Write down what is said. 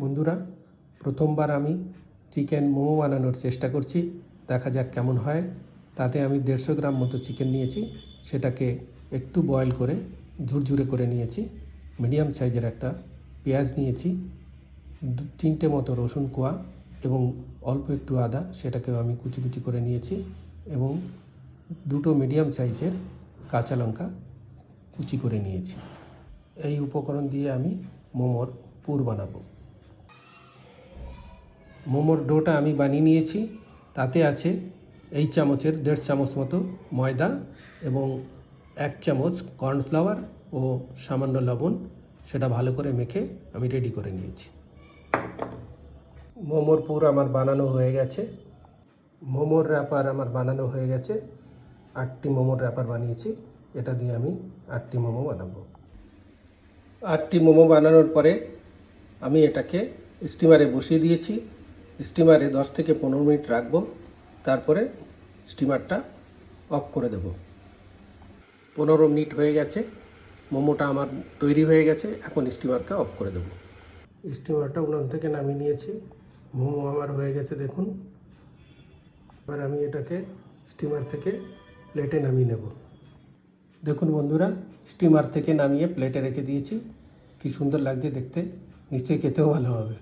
বন্ধুরা, প্রথমবার আমি চিকেন মোমো বানানোর চেষ্টা করছি। দেখা যাক কেমন হয়। তাতে আমি দেড়শো গ্রাম মতো চিকেন নিয়েছি। সেটাকে একটু বয়েল করে, ঝুরঝুরে করে নিয়েছি। মিডিয়াম সাইজের একটা পেঁয়াজ নিয়েছি তিনটে মতো রসুন কোয়া এবং অল্প একটু আদা, সেটাকেও আমি কুচি কুচি করে নিয়েছি এবং দুটো মিডিয়াম সাইজের কাঁচা লঙ্কা কুচি করে নিয়েছি। এই উপকরণ দিয়ে আমি মোমোর পুর বানাবো। মোমোর ডোটা আমি বানিয়ে নিয়েছি। তাতে আছে এই চামচের, দেড় চামচ মতো ময়দা এবং এক চামচ কর্নফ্লাওয়ার ও সামান্য লবণ। সেটা ভালো করে মেখে আমি রেডি করে নিয়েছি। মোমোর পুর আমার বানানো হয়ে গেছে। মোমোর র্যাপার আমার বানানো হয়ে গেছে। আটটি মোমোর র্যাপার বানিয়েছি। এটা দিয়ে আমি আটটি মোমো বানাবো। আটটি মোমো বানানোর পরে আমি এটাকে স্টিমারে বসিয়ে দিয়েছি। স্টিমারে দশ থেকে পনেরো মিনিট রাখব তারপরে স্টিমারটা অফ করে দেব। পনেরো মিনিট হয়ে গেছে মোমোটা আমার তৈরি হয়ে গেছে এখন স্টিমারকে অফ করে দেব। স্টিমারটা উনান থেকে নামিয়ে নিয়েছি মোমো আমার হয়ে গেছে দেখুন। এবার আমি এটাকে স্টিমার থেকে প্লেটে নামিয়ে নেব। দেখুন বন্ধুরা স্টিমার থেকে নামিয়ে প্লেটে রেখে দিয়েছি। কি সুন্দর লাগছে দেখতে নিশ্চয়ই খেতেও ভালো হবে।